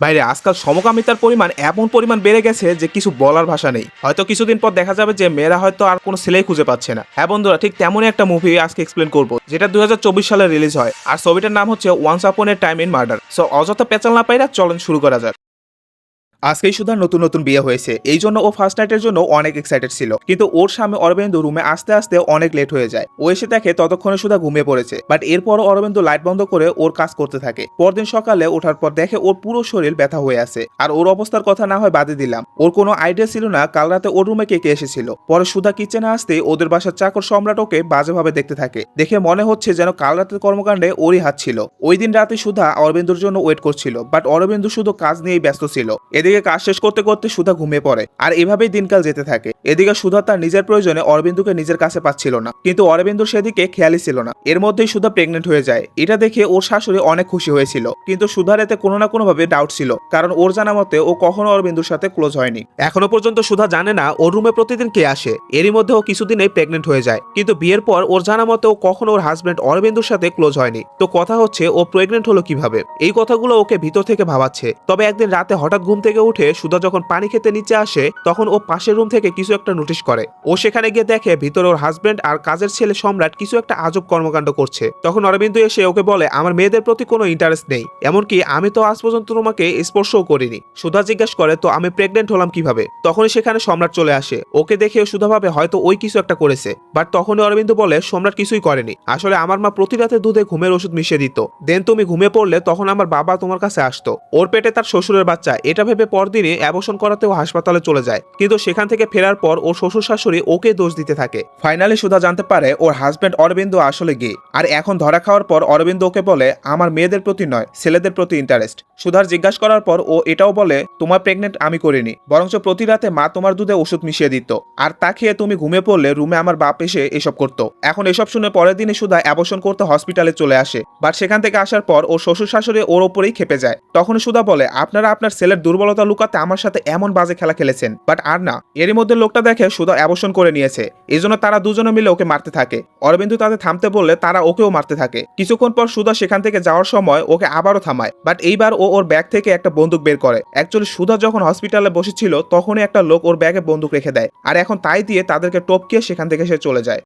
বাইরে, আজকাল সমকামিতার পরিমাণ এমন পরিমাণ বেড়ে গেছে যে কিছু বলার ভাষা নেই। হয়তো কিছুদিন পর দেখা যাবে যে মেয়েরা হয়তো আর কোনো ছেলেই খুঁজে পাচ্ছে না। হ্যাঁ বন্ধুরা, ঠিক তেমনই একটা মুভি আজকে এক্সপ্লেন করব, যেটা দুই হাজার চব্বিশ সালে রিলিজ হয়। আর ছবিটার নাম হচ্ছে once upon a time in murder so অযথা পেঁচাল না পাইরা চলেন শুরু করা যাক। আজকেই সুধার নতুন নতুন বিয়ে হয়েছে। এই জন্য ও ফার্স্ট নাইটের জন্য অনেক এক্সাইটেড ছিল। কিন্তু ওর সামনে অরবিন্দু রুমে আসতে আসতে অনেক লেট হয়ে যায়। ও এসে দেখে ততক্ষণে সুধা ঘুমিয়ে পড়েছে। বাট এরপরও অরবিন্দু লাইট বন্ধ করে ওর কাজ করতে থাকে। পরদিন সকালে ওঠার পর দেখে ওর পুরো শরীর ব্যথা হয়ে আছে। আর ওর অবস্থার কথা না হয় বাদে দিলাম। ওর কোনো আইডিয়া ছিল না কাল রাতে ওর রুমে কে কে এসেছিল। পরে সুধা কিচেনে আসতে ওদের বাসার চাকর সম্রাট ওকে বাজেভাবে দেখতে থাকে। দেখে মনে হচ্ছে যেন কাল রাতের কর্মকাণ্ডে ওরই হাত ছিল। ওই দিন রাতে সুধা অরবিন্দুর জন্য ওয়েট করছিল। বাট অরবিন্দু শুধু কাজ নিয়েই ব্যস্ত ছিল। কাজ শেষ করতে করতে সুধা ঘুমিয়ে পড়ে। আর এভাবেই দিনকাল যেতে থাকে। এদিকে সুধা তার নিজের প্রয়োজনে অরবিন্দুকে নিজের কাছে পাচ্ছিল না। কিন্তু অরবিন্দু সেদিকে খেয়ালই ছিল না। এর মধ্যেই সুধা প্রেগনেন্ট হয়ে যায়। এটা দেখে ওর শাশুড়ি অনেক খুশি হয়েছিল। কিন্তু সুধার এতে কোনো না কোনো ভাবে ডাউট ছিল। কারণ ওর জানা মতে ও কখনো অরবিন্দুর সাথে ক্লোজ হয়নি। এখনও পর্যন্ত সুধা জানে না ওর রুমে প্রতিদিন কে আসে। এরই মধ্যে ও কিছুদিনেই প্রেগনেন্ট হয়ে যায়। কিন্তু বিয়ের পর ওর জানা মতে ও কখনো ওর হাজবেন্ড অরবিন্দুর সাথে ক্লোজ হয়নি। তো কথা হচ্ছে, ও প্রেগনেন্ট হলো কীভাবে? এই কথাগুলো ওকে ভিতর থেকে ভাবাচ্ছে। তবে একদিন রাতে হঠাৎ ঘুম থেকে উঠে সুধা যখন পানি খেতে নিচে আসে, তখন ও পাশের রুম থেকে কিছু একটা নোটিশ করে। ও সেখানে গিয়ে দেখে ভিতরে ওর হাজবেন্ড আর কাজের ছেলে সম্রাট কিছু একটা আজব কর্মকাণ্ড করছে। তখন অরবিন্দু এসে ওকে বলে, আমার মেয়েদের প্রতি কোনো ইন্টারেস্ট নেই। এমনকি আমি তো আজ পর্যন্ত তোমাকে স্পর্শও করিনি। সুধা জিজ্ঞেস করে, তো আমি প্রেগনেন্ট হলাম কীভাবে? তখনই সেখানে সম্রাট চলে আসে। ওকে দেখে সুধা ভাবে হয়তো ওই কিছু একটা করেছে। বাট তখনই অরবিন্দু বলে, সম্রাট কিছুই করেনি। আসলে আমার মা প্রতি রাতে দুধে ঘুমের ওষুধ মিশিয়ে দিত। দেন তুমি ঘুমিয়ে পড়লে তখন আমার বাবা তোমার কাছে আসতো। ওর পেটে তার শ্বশুরের বাচ্চা। এটা ভেবে পরদিনে অ্যাবর্শন করাতেও হাসপাতালে চলে যায়। কিন্তু সেখান থেকে ফেরার ওর শ্বশুর শাশুড়ি ওকে দোষ দিতে থাকে। ফাইনালি সুধা জানতে পারে ওর হাজবেন্ড অরবিন্দ আসলে গে আর এখন ধরা খাওয়ার পর অরবিন্দ ওকে বলে, আমার মেয়েদের প্রতি নয়, ছেলেদের প্রতি ইন্টারেস্ট সুধার জিজ্ঞাসা করার পর ও এটাও বলে, তোমার প্রেগনেন্ট আমি করিনি, বরঞ্চ প্রতি রাতে মা তোমার দুধে ওষুধ মিশিয়ে দিত। আর তা খেয়ে তুমি ঘুমিয়ে পড়লে রুমে আমার বাপ এসে এসব করতো। এখন এসব শুনে পরের দিনে সুধা অ্যাবর্শন করতে হসপিটালে চলে আসে। বাট সেখান থেকে আসার পর ও শ্বশুর শাশুড়ি ওর ওপরেই খেপে যায়। তখন সুধা বলে, আপনারা আপনার ছেলের দুর্বলতা লুকাতে আমার সাথে এমন বাজে খেলা খেলেছেন। বাট আর না, এরই মধ্যে লোকটা দেখে সুধা অ্যাবশন করে নিয়েছে। এই তারা দুজনে মিলে ওকে মারতে থাকে। অরবিন্দু তাদের থামতে বললে তারা ওকেও মারতে থাকে। কিছুক্ষণ পর সুধা সেখান থেকে যাওয়ার সময় ওকে আবারও থামায়। বাট এইবার ও ওর ব্যাগ থেকে একটা বন্দুক বের করে। অ্যাকচুয়ালি সুধা যখন হসপিটালে বসেছিল, তখনই একটা লোক ওর ব্যাগে বন্দুক রেখে দেয়। আর এখন তাই দিয়ে তাদেরকে টপকিয়ে সেখান থেকে সে চলে যায়।